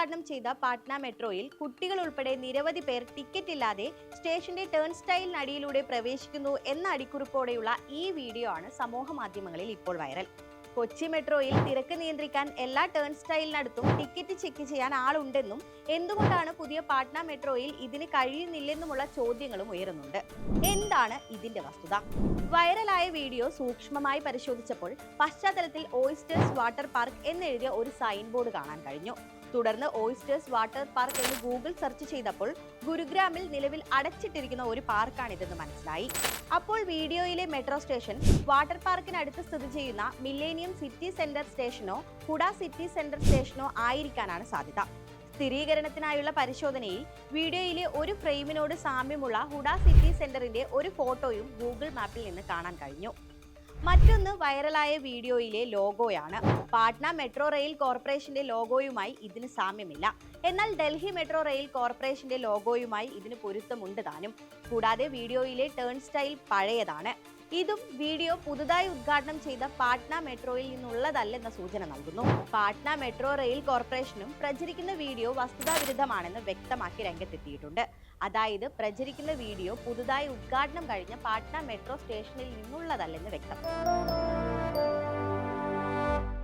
ചെയ്ത പാട്ന മെട്രോയിൽ കുട്ടികൾ ഉൾപ്പെടെ നിരവധി പേർ ടിക്കറ്റ് ഇല്ലാതെ സ്റ്റേഷന്റെ ടേൺ സ്റ്റൈലിനടിയിലൂടെ പ്രവേശിക്കുന്നു എന്ന അടിക്കുറിപ്പോടെയുള്ള ഈ വീഡിയോ ആണ് സമൂഹ മാധ്യമങ്ങളിൽ ഇപ്പോൾ വൈറൽ കൊച്ചി മെട്രോയിൽ തിരക്ക് നിയന്ത്രിക്കാൻ എല്ലാ ടേൺ സ്റ്റൈലിനടുത്തും ടിക്കറ്റ് ചെക്ക് ചെയ്യാൻ ആളുണ്ടെന്നും എന്തുകൊണ്ടാണ് പുതിയ പാട്ന മെട്രോയിൽ ഇതിന് കഴിയുന്നില്ലെന്നുമുള്ള ചോദ്യങ്ങളും ഉയരുന്നുണ്ട്. എന്താണ് ഇതിന്റെ വസ്തുത? വൈറലായ വീഡിയോ സൂക്ഷ്മമായി പരിശോധിച്ചപ്പോൾ പശ്ചാത്തലത്തിൽ ഓയിസ്റ്റേഴ്സ് വാട്ടർ പാർക്ക് എന്നെഴുതിയ ഒരു സൈൻ ബോർഡ് കാണാൻ കഴിഞ്ഞു. തുടർന്ന് ഓയിസ്റ്റേഴ്സ് വാട്ടർ പാർക്ക് എന്ന് ഗൂഗിൾ സെർച്ച് ചെയ്തപ്പോൾ ഗുരുഗ്രാമിൽ നിലവിൽ അടച്ചിട്ടിരിക്കുന്ന ഒരു പാർക്കാണിതെന്ന് മനസ്സിലായി. അപ്പോൾ വീഡിയോയിലെ മെട്രോ സ്റ്റേഷൻ വാട്ടർ പാർക്കിനടുത്ത് സ്ഥിതി ചെയ്യുന്ന മില്ലേനിയം സിറ്റി സെന്റർ സ്റ്റേഷനോ ഹുഡ സിറ്റി സെന്റർ സ്റ്റേഷനോ ആയിരിക്കാനാണ് സാധ്യത. സ്ഥിരീകരണത്തിനായുള്ള പരിശോധനയിൽ വീഡിയോയിലെ ഒരു ഫ്രെയിമിനോട് സാമ്യമുള്ള ഹുഡ സിറ്റി സെന്ററിന്റെ ഒരു ഫോട്ടോയും ഗൂഗിൾ മാപ്പിൽ നിന്ന് കാണാൻ കഴിഞ്ഞു. മറ്റൊന്ന് വൈറലായ വീഡിയോയിലെ ലോഗോയാണ് പാട്ന മെട്രോ റെയിൽ കോർപ്പറേഷന്റെ ലോഗോയുമായി ഇതിന് സാമ്യമില്ല. എന്നാൽ ഡൽഹി മെട്രോ റെയിൽ കോർപ്പറേഷന്റെ ലോഗോയുമായി ഇതിന് പൊരുത്തമുണ്ട് താനും. കൂടാതെ വീഡിയോയിലെ ടേൺ സ്റ്റൈൽ പഴയതാണ്. ഇതും വീഡിയോ പുതുതായി ഉദ്ഘാടനം ചെയ്ത പാട്ന മെട്രോയിൽ നിന്നുള്ളതല്ലെന്ന സൂചന നൽകുന്നു. പാട്ന മെട്രോ റെയിൽ കോർപ്പറേഷനും പ്രചരിക്കുന്ന വീഡിയോ വസ്തുതാവിരുദ്ധമാണെന്ന് വ്യക്തമാക്കി രംഗത്തെത്തിയിട്ടുണ്ട്. അതായത് പ്രചരിക്കുന്ന വീഡിയോ പുതുതായി ഉദ്ഘാടനം കഴിഞ്ഞ പാട്ന മെട്രോ സ്റ്റേഷനിൽ നിന്നുള്ളതല്ലെന്ന് വ്യക്തം